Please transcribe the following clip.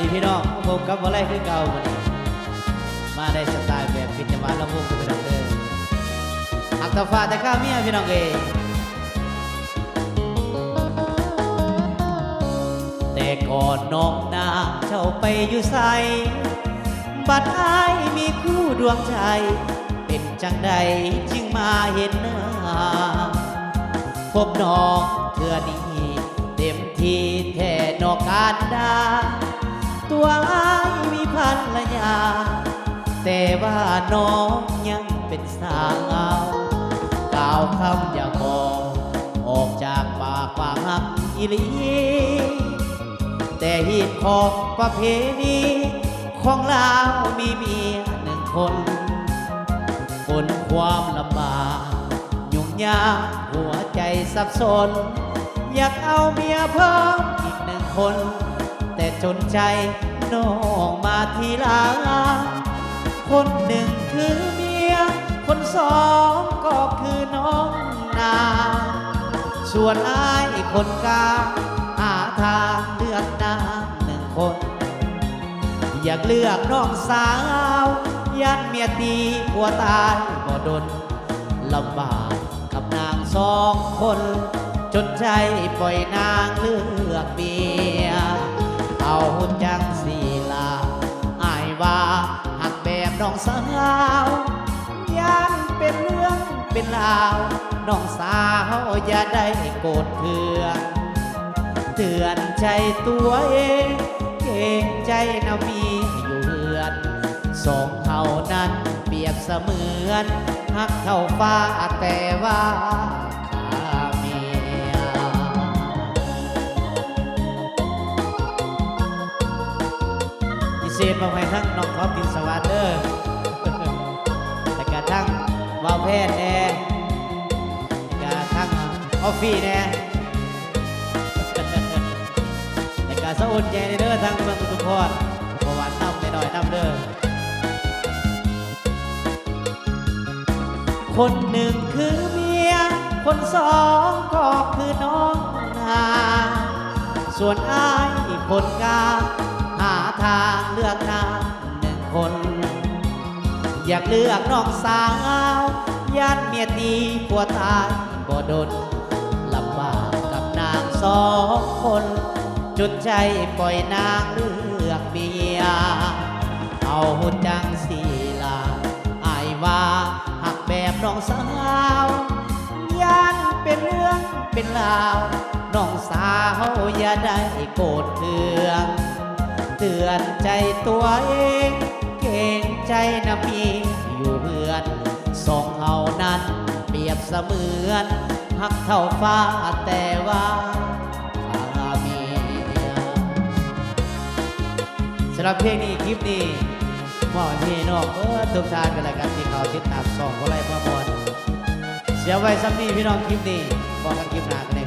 ดีพี่น้องผมกับวอลเลย์คือเก่าวันมาได้สไตล์แบบพิจารณาลำวงกับพี่น้องเด้ออักตาฟ้าแต่ข้าเมียพี่น้องเองแต่ก่อนน้องนางเจ้าไปอยู่ใสบัดอายมีคู่ดวงใจ เป็นจังใดจึงมาเห็นหน้าพบน้องเธอนี้เต็มที่แท่นอกการดา ตัวอ้ายมีภรรยา แต่ว่าน้องยังเป็นสาวกล่าวคำอย่ามองออกจากปากปากหักอีหลีแต่หตุของประเพณีของลาวมีเมียหนึ่งคนคนความลำบากยุ่งยากหัวใจสับสน อยากเอาเมียเพิ่มอีกหนึ่งคน แต่จนใจน้องมาทีหลังคนหนึ่งคือเมีย คนสองก็คือน้องนา ส่วนอายอีกคนกลางหาทางเลือกนางหนึ่งคน อยากเลือกน้องสาวยันเมียตีผัวตายบ่ดนลำบากกับนางสองคน จนใจปล่อยนางเลือกเมีย จังสีลาอายว่าหักแบบน้องสาวยันเป็นเรื่องเป็นราว น้องสาวอย่าได้โกรธเคืองเตือนใจตัวเอง เก่งใจนะมีอยู่เฮือน สองเท่านั้นเปรียบเสมือนหักเท่าฟ้าแต่ว่า ษมาให้ทั้งน้องท็อปตินสวัสดิ์เด้อแต่กระทั่งวาวแพทย์แน่กระทั่งออฟฟี่แน่แต่การสะอุ่นใจเด้อทั้งเมืองทุกคนเพราะว่าน้ำในดอยน้ำเด้อคนหนึ่งคือเมีย คนสองก็คือน้องนาส่วนอายอีกคนกา เลือกน้องสาวยันเมียตีผัวตายบ่ดนลำบากกับนางสองคน จุดใจปล่อยนางเลือกเมียเอาหุ่นจังสีลาอายว่าหักแบบน้องสาวยันเป็นเรื่องเป็นราวน้องสาวอย่าได้โกรธเคืองเตือนใจตัวเอง เก่งใจนะมีอยู่เพื่อนสองเฮานั้น เปรียบเสมือนหักเท่าฟ้าแต่ว่าข้ามีสำหรับเพลงนี้คลิปนี้มอบพี่น้องเออทุกท่านกันแล้วกันที่เขาติดตามสองก็ไล่พระมวลเสียไว้ซ้ำนี้พี่น้องคลิปนี้บอกกันคลิปหน้ากัน